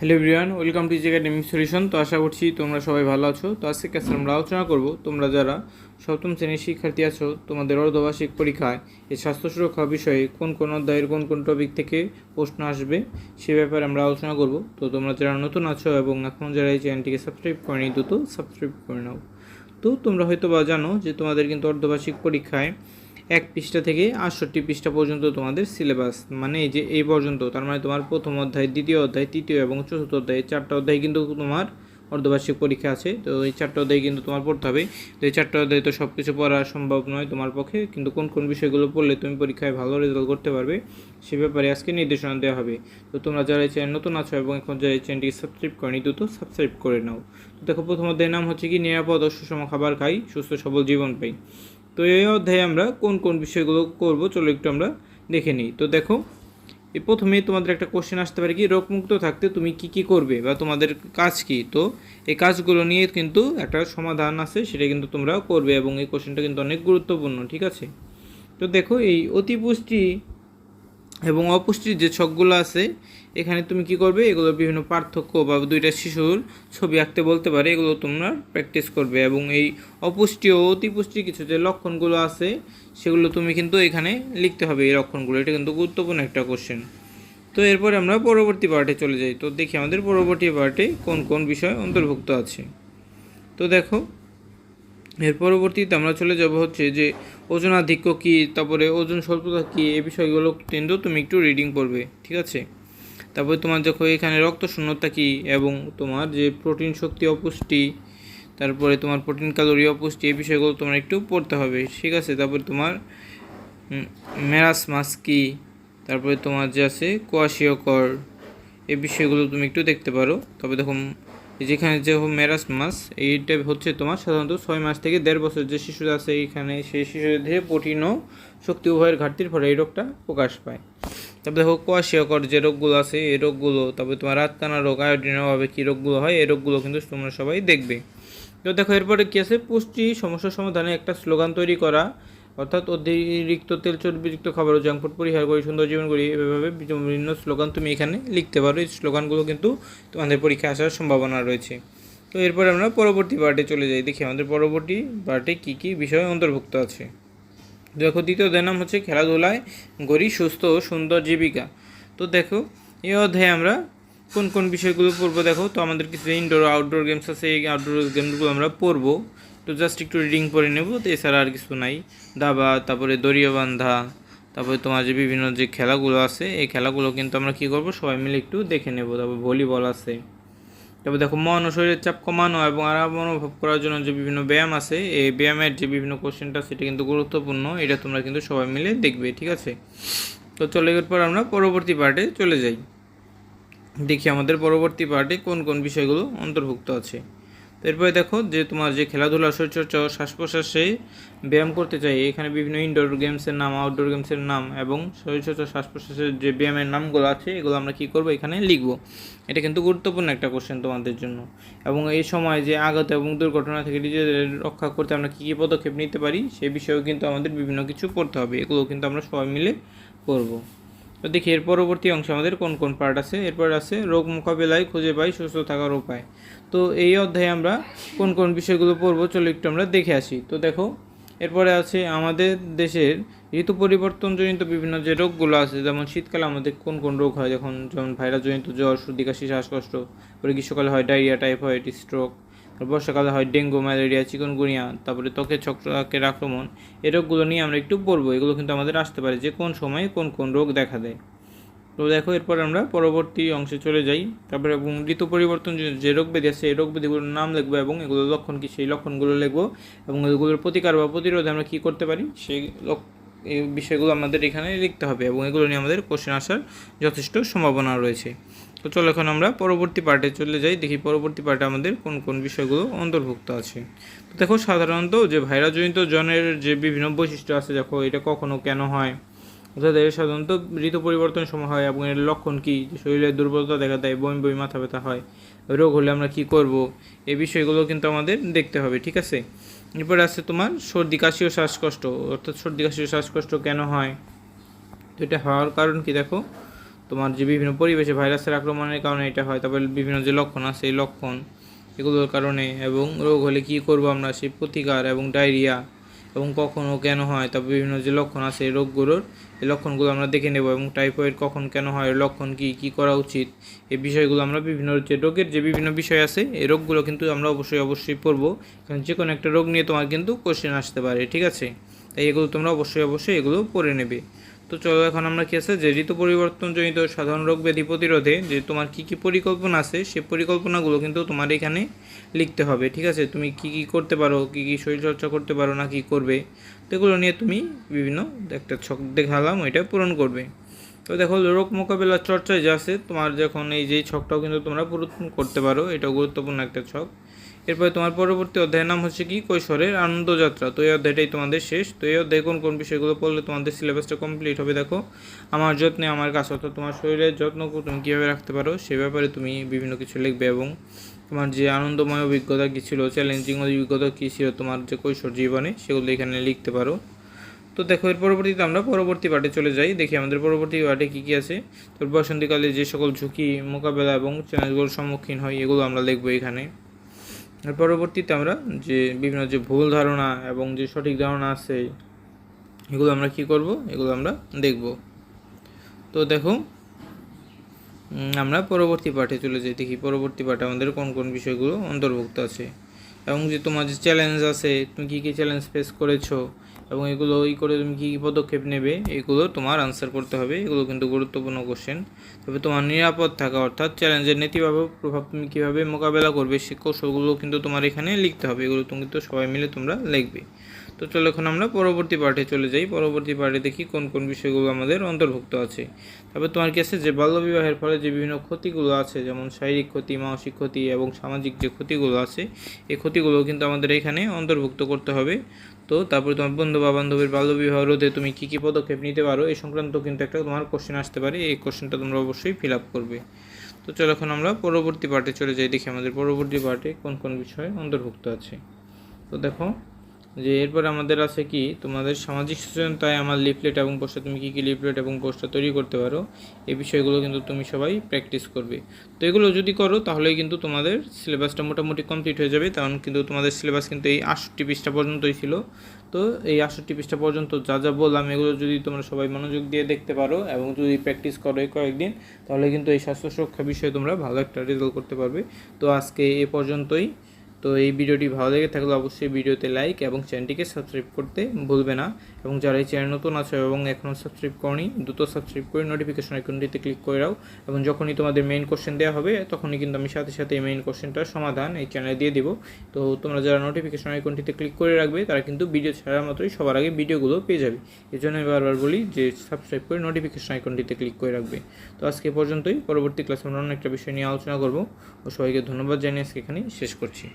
Hello everyone welcome to academic solution তো আশা করছি তোমরা সবাই ভালো আছো। তো আজকে ক্লাসে আমরা আলোচনা করব, তোমরা যারা সপ্তম শ্রেণির শিক্ষার্থী আছো, তোমাদের অর্ধবার্ষিক পরীক্ষায় এই স্বাস্থ্য সুরক্ষা বিষয়ে কোন কোন অধ্যায়ের কোন কোন টপিক থেকে প্রশ্ন আসবে, সে ব্যাপারে আমরা আলোচনা করব। তো তোমরা যারা নতুন আছো এবং এখনও যারা এই চ্যানেলটিকে সাবস্ক্রাইব করেনি, দ্রুত সাবস্ক্রাইব করে নাও। তো তোমরা হয়তো বা জানো যে তোমাদের কিন্তু অর্ধবার্ষিক পরীক্ষায় এক পৃষ্ঠা থেকে আটষট্টি পৃষ্ঠা পর্যন্ত তোমাদের সিলেবাস। মানে এই যে এই পর্যন্ত, তার মানে তোমার প্রথম অধ্যায়, দ্বিতীয় অধ্যায়, তৃতীয় এবং চতুর্থ অধ্যায়, চারটা অধ্যায় কিন্তু তোমার অর্ধবার্ষিক পরীক্ষা আছে। তো এই চারটা অধ্যায় কিন্তু তোমার পড়তে হবে। তো এই চারটা অধ্যায় তো সব কিছু পড়া সম্ভব নয় তোমার পক্ষে, কিন্তু কোন কোন বিষয়গুলো পড়লে তুমি পরীক্ষায় ভালো রেজাল্ট করতে পারবে, সে ব্যাপারে আজকে নির্দেশনা দেওয়া হবে। তো তোমরা যারা এই চ্যানেল নতুন আছো এবং এখন যারা এই চ্যানেলটিকে সাবস্ক্রাইব করেনি, দ্রুত সাবস্ক্রাইব করে নাও। তো দেখো, প্রথম অধ্যায়ের নাম হচ্ছে কি, নিরাপদ ও সুষম খাবার খাই, সুস্থ সবল জীবন পাই। তো এই অধ্যায়ে আমরা কোন কোন বিষয়গুলো করব, চলো একটু আমরা দেখে নিই। তো দেখো, এই প্রথমে তোমাদের একটা কোশ্চেন আসতে পারে কি, রোগমুক্ত থাকতে তুমি কি কি করবে বা তোমাদের কাজ কি? তো এই কাজগুলো নিয়ে কিন্তু একটা সমাধান আছে, সেটা কিন্তু তোমরা করবে এবং এই কোশ্চেনটা কিন্তু অনেক গুরুত্বপূর্ণ, ঠিক আছে? তো দেখো, এই অতিপুষ্টি এবং অপুষ্টির যে ছকগুলো আছে, এখানে তুমি কি করবে? এগুলো বিভিন্ন পার্থক্য বা দুইটা শিশুর ছবি আঁকতে বলতে পারে, এগুলো তোমরা প্র্যাকটিস করবে। এবং এই অপুষ্টি ও অতিপুষ্টির কিছু যে লক্ষণগুলো আছে, সেগুলো তুমি কিন্তু এখানে লিখতে হবে এই লক্ষণগুলো। এটা কিন্তু গুরুত্বপূর্ণ একটা কোশ্চেন তো এরপরে আমরা পরবর্তী পার্টে চলে যাই। তো দেখি আমাদের পরবর্তী পার্টে কোন কোন বিষয় অন্তর্ভুক্ত আছে। তো দেখো এর পরবর্তীতে আমরা চলে যাব হচ্ছে যে ওজনাধিক্য কী, তারপরে ওজন স্বল্পতা কী এই বিষয়গুলো কিন্তু তুমি একটু রিডিং করবে, ঠিক আছে? তারপরে তোমার দেখো এখানে রক্ত শূন্যতা কী এবং তোমার যে প্রোটিন শক্তি অপুষ্টি, তারপরে তোমার প্রোটিন ক্যালোরি অপুষ্টি এই বিষয়গুলো তোমার একটু পড়তে হবে, ঠিক আছে? তারপরে তোমার ম্যারাসমাস কী, তারপরে তোমার যে আছে কোয়াশিয়কর এই বিষয়গুলো তুমি একটু দেখতে পারো। তবে দেখো যেখানে যে মেরাস মাস, এইটা হচ্ছে তোমার সাধারণত ছয় মাস থেকে দেড় বছর। যে শিশুরা আছে এইখানে, সেই শিশুদের প্রোটিন ও শক্তি উভয়ের ঘাটতির ফলে এই রোগটা প্রকাশ পায়। তারপরে দেখো কোয়াশিয়াকর যে রোগগুলো আছে, এই রোগগুলো, তারপরে তোমার রাতকানা রোগ আয়োডিনের অভাবে কী রোগগুলো হয়, এই রোগগুলো কিন্তু তোমরা সবাই দেখবে। তো দেখো, এরপরে কী আছে? পুষ্টি সমস্যা সমাধানে একটা স্লোগান তৈরি করা। অর্থাৎ অতিরিক্ত তেল চর্বিযুক্ত খাবার ও জাঙ্ক ফুড পরিহার করি, সুন্দর জীবন করি, এভাবে বিভিন্ন স্লোগান তুমি এখানে লিখতে পারো। এই স্লোগানগুলো কিন্তু তোমাদের পরীক্ষায় আসার সম্ভাবনা রয়েছে। তো এরপর আমরা পরবর্তী পার্টে চলে যাই। দেখি আমাদের পরবর্তী পার্টে কী কী বিষয় অন্তর্ভুক্ত আছে। দেখো, দ্বিতীয় নাম হচ্ছে খেলাধুলায় গড়ি সুস্থ ও সুন্দর জীবিকা। তো দেখো, এই অধ্যায়ে আমরা কোন কোন বিষয়গুলো পড়ব দেখো। তো আমাদের কিছু ইনডোর আউটডোর গেমস আছে, এই আউটডোর গেমসগুলো আমরা পড়ব। তো জাস্ট একটু রিডিং করে নেব, তো এছাড়া আর কিছু নাই। দাবা, তারপরে দড়িয়া বান্ধা তারপরে তোমার যে বিভিন্ন যে খেলাগুলো আছে, এই খেলাগুলো কিন্তু আমরা কী করব, সবাই মিলে একটু দেখে নেব। তারপর ভলিবল আছে। তারপর দেখো, মন ও শরীরের চাপ কমানো এবং আরাম অনুভব করার জন্য যে বিভিন্ন ব্যায়াম আছে, এই ব্যায়ামের যে বিভিন্ন কোশ্চেনটা সেটা কিন্তু গুরুত্বপূর্ণ। এটা তোমরা কিন্তু সবাই মিলে দেখবে, ঠিক আছে? তো চলে যাওয়ার পর আমরা পরবর্তী পার্টে চলে যাই। দেখি আমাদের পরবর্তী পার্টে কোন কোন বিষয়গুলো অন্তর্ভুক্ত আছে। এরপরে দেখো যে তোমার যে খেলাধুলা শরীরচর্চা শ্বাস প্রশ্বাসে ব্যায়াম করতে চাই, এখানে বিভিন্ন ইনডোর গেমসের নাম আউটডোর গেমসের নাম এবং শরীরচর্চা শ্বাস প্রশ্বাসের যে ব্যায়ামের নামগুলো আছে, এগুলো আমরা কী করব? এখানে লিখব। এটা কিন্তু গুরুত্বপূর্ণ একটা কোশ্চেন তোমাদের জন্য। এবং এই সময় যে আঘাত এবং দুর্ঘটনা থেকে নিজেদের রক্ষা করতে আমরা কী কী পদক্ষেপ নিতে পারি, সে বিষয়েও কিন্তু আমাদের বিভিন্ন কিছু পড়তে হবে। এগুলো কিন্তু আমরা সবাই মিলে করব। তো দেখি, এর পরবর্তী অংশে আমাদের কোন কোন পার্ট আছে? এরপর আছে, রোগ মোকাবিলায় খুঁজে পাই, সুস্থ থাকার উপায়। তো এই অধ্যায়ে আমরা কোন কোন বিষয়গুলো পড়ব চলো একটু আমরা দেখে আসি। তো দেখো, এরপরে আছে আমাদের দেশের ঋতু পরিবর্তনজনিত বিভিন্ন যে রোগগুলো আছে, যেমন শীতকালে আমাদের কোন কোন রোগ হয়? যখন, যেমন ভাইরাসজনিত জ্বর, সর্দি, কাশি, শ্বাসকষ্ট, পরে গ্রীষ্মকালে হয় ডায়রিয়া, টাইফয়েড স্ট্রোক বর্ষাকালে হয় ডেঙ্গু, ম্যালেরিয়া, চিকনগুনিয়া, তারপরে ত্বকের ছত্রাকের আক্রমণ এই রোগগুলো নিয়ে আমরা একটু পড়ব এগুলো কিন্তু আমাদের আসতে পারে যে কোন সময়ে কোন কোন রোগ দেখা দেয়। তো দেখো, এরপর আমরা পরবর্তী অংশে চলে যাই। তারপরে এবং ঋতু পরিবর্তন যে রোগ ব্যাধি আছে, এই রোগ ব্যাধিগুলোর নাম লিখব এবং এগুলোর লক্ষণ কী, সেই লক্ষণগুলো লিখব এবং এগুলোর প্রতিকার বা প্রতিরোধে আমরা কী করতে পারি, সেই এই বিষয়গুলো আমাদের এখানে লিখতে হবে এবং এগুলো নিয়ে আমাদের কোশ্চেন আসার যথেষ্ট সম্ভাবনা রয়েছে। তো চলো এখন আমরা পরবর্তী পার্টে চলে যাই। দেখি পরবর্তী পার্টে আমাদের কোন কোন বিষয়গুলো অন্তর্ভুক্ত আছে। তো দেখো সাধারণত যে ভাইরাসজনিত জনের যে বিভিন্ন বৈশিষ্ট্য আছে, দেখো এটা কখনো কেন হয়? অর্থাৎ এর সাধারণত ঋতু পরিবর্তন সময় হয় এবং এর লক্ষণ কী? শরীরের দুর্বলতা দেখা দেয়, বমি বমি, মাথা ব্যথা হয়। রোগ হলে আমরা কি করব? এই বিষয়গুলো কিন্তু আমাদের দেখতে হবে, ঠিক আছে? এরপরে আছে তোমার সর্দি, কাশি ও শ্বাসকষ্ট। অর্থাৎ সর্দি, কাশি ও শ্বাসকষ্ট কেন হয়? তো এটা হওয়ার কারণ কি দেখো? তোমার যে বিভিন্ন পরিবেশে ভাইরাসের আক্রমণের কারণে এটা হয়, তারপরে বিভিন্ন যে লক্ষণ আছে সেই লক্ষণ এগুলোর কারণে এবং রোগ হলে কী করব আমরা, সেই প্রতিকার এবং ডায়রিয়া এবং কখন ও কেন হয়, তারপর বিভিন্ন যে লক্ষণ আছে, এই রোগগুলোর, এই লক্ষণগুলো আমরা দেখে নেব এবং টাইফয়েড কখন কেন হয়, লক্ষণ কী কী করা উচিত, এই বিষয়গুলো আমরা বিভিন্ন যে রোগের যে বিভিন্ন বিষয় আছে, এই রোগগুলো কিন্তু আমরা অবশ্যই অবশ্যই পড়ব, কারণ যে কোনো একটা রোগ নিয়ে তোমার কিন্তু কোশ্চেন আসতে পারে, ঠিক আছে? তাই এগুলো তোমরা অবশ্যই অবশ্যই এগুলো পড়ে নেবে। তো চলো এখন আমরা কি আছে? যে ঋতু পরিবর্তনজনিত সাধারণ রোগ ব্যাধি প্রতিরোধে যে তোমার কি কি পরিকল্পনা আছে, সে পরিকল্পনাগুলো কিন্তু তোমার এখানে লিখতে হবে, ঠিক আছে? তুমি কি কি করতে পারো, কি কি শরীরচর্চা করতে পারো না কি করবে, তো এগুলো নিয়ে তুমি বিভিন্ন একটা ছক দেখালাম, ওইটা পূরণ করবে। তো দেখো, রোগ মোকাবেলার চর্চায় যা আছে, তোমার যখন এই যে ছকটাও কিন্তু তোমরা পূরণ করতে পারো, এটাও গুরুত্বপূর্ণ একটা ছক। এরপরে তোমার পরবর্তী অধ্যায়ের নাম হচ্ছে কি? কৈশোরের আনন্দযাত্রা। তো এই অধ্যায়টাই তোমাদের শেষ। তো এই অধ্যায়ে কোন কোন বিষয়গুলো পড়লে তোমাদের সিলেবাসটা কমপ্লিট হবে দেখো। আমার যত্নে, আমার কাছে অর্থাৎ তোমার শরীরের যত্ন তুমি কীভাবে রাখতে পারো, সে ব্যাপারে তুমি বিভিন্ন কিছু লিখবে এবং তোমার যে আনন্দময় অভিজ্ঞতা কী ছিল চ্যালেঞ্জিং অভিজ্ঞতা কী ছিল, তোমার যে কৈশোর জীবনে, সেগুলো এখানে লিখতে পারো। তো দেখো, এর পরবর্তীতে আমরা পরবর্তী পার্টে চলে যাই। দেখি আমাদের পরবর্তী পার্টে কী কী আছে। তোর বসন্তকালে যে সকল ঝুঁকি মোকাবেলা এবং চ্যালেঞ্জগুলোর সম্মুখীন হয়, এগুলো আমরা লিখব এখানে। এর পরবর্তীতে আমরা যে বিভিন্ন যে ভুল ধারণা এবং যে সঠিক ধারণা আছে, এগুলো আমরা কি করব? এগুলো আমরা দেখব। তো দেখো আমরা পরবর্তী পাঠে চলে যাই। দেখি পরবর্তী পাঠে আমাদের কোন কোন বিষয়গুলো অন্তর্ভুক্ত আছে। এবং যে তোমার যে চ্যালেঞ্জ আছে, তুমি কী কী চ্যালেঞ্জ ফেস করেছ? এবং এগুলো ই করে তুমি কী কী পদক্ষেপ নেবে, এগুলো তোমার আনসার করতে হবে। এগুলো কিন্তু গুরুত্বপূর্ণ কোশ্চেন তবে তোমার নিরাপদ থাকা অর্থাৎ চ্যালেঞ্জের নেতিবাচক প্রভাব তুমি কীভাবে মোকাবেলা করবে, সে কৌশলগুলো কিন্তু তোমার এখানে লিখতে হবে। এগুলো তুমি কিন্তু সবাই মিলে তোমরা লিখবে। তো চলো এখন আমরা পরবর্তী পার্টে চলে যাই। পরবর্তী পার্টে দেখি কোন কোন বিষয়গুলো আমাদের অন্তর্ভুক্ত আছে। তারপর তোমার কাছে যে বাল্যবিবাহের ফলে যে বিভিন্ন ক্ষতিগুলো আছে, যেমন শারীরিক ক্ষতি, মানসিক ক্ষতি এবং সামাজিক যে ক্ষতিগুলো আছে, এই ক্ষতিগুলো কিন্তু আমাদের এখানে অন্তর্ভুক্ত করতে হবে। তো তারপরে তোমার বন্ধু বা বান্ধবীর বাল্যবিবাহ রোধে তুমি কী কী পদক্ষেপ নিতে পারো এই সংক্রান্ত কিন্তু একটা তোমার কোশ্চেন আসতে পারে। এই কোশ্চেনটা তোমরা অবশ্যই ফিল আপ করবে। তো চলো এখন আমরা পরবর্তী পার্টে চলে যাই। দেখি আমাদের পরবর্তী পার্টে কোন কোন বিষয় অন্তর্ভুক্ত আছে। তো দেখো যে এরপর আমাদের আছে কি? তোমাদের সামাজিক সচেতনতায় আমার লিফলেট এবং পোস্টার তুমি কী কী লিফলেট এবং পোস্টার তৈরি করতে পারো, এই বিষয়গুলো কিন্তু তুমি সবাই প্র্যাকটিস করবে। তো এগুলো যদি করো, তাহলেই কিন্তু তোমাদের সিলেবাসটা মোটামুটি কমপ্লিট হয়ে যাবে, কারণ কিন্তু তোমাদের সিলেবাস কিন্তু এই আষট্টি পৃষ্ঠা পর্যন্তই ছিল। তো এই আটষট্টি পৃষ্ঠা পর্যন্ত যা যা বললাম, এগুলো যদি তোমরা সবাই মনোযোগ দিয়ে দেখতে পারো এবং যদি প্র্যাকটিস করো এই কয়েকদিন, তাহলে কিন্তু এই স্বাস্থ্য সুরক্ষা বিষয়ে তোমরা ভালো একটা রেজাল্ট করতে পারবে। তো আজকে এ পর্যন্তই। তো এই ভিডিওটি ভালো লেগে থাকলে অবশ্যই ভিডিওতে লাইক এবং চ্যানেলটিকে সাবস্ক্রাইব করতে ভুলবে না। এবং যারা এই চ্যানেল নতুন আছে এবং এখনও সাবস্ক্রাইব করনি, দ্রুত সাবস্ক্রাইব করে নোটিফিকেশন আইকনটিতে ক্লিক করে দাও এবং যখনই তোমাদের মেইন কোশ্চেন দেওয়া হবে, তখনই কিন্তু আমি সাথে সাথে এই মেইন কোশ্চেনটার সমাধান এই চ্যানেলে দিয়ে দিব। তো তোমরা যারা নোটিফিকেশন আইকনটিতে ক্লিক করে রাখবে, তারা কিন্তু ভিডিও ছাড়ার মাত্রই সবার আগে ভিডিওগুলো পেয়ে যাবে। এই জন্য আমি বারবার বলি যে সাবস্ক্রাইব করে নোটিফিকেশন আইকনটিতে ক্লিক করে রাখবে। তো আজকে পর্যন্তই। পরবর্তী ক্লাসে আমরা অন্য একটা বিষয় নিয়ে আলোচনা করব। ও সবাইকে ধন্যবাদ জানিয়ে আজকে এখানেই শেষ করছি।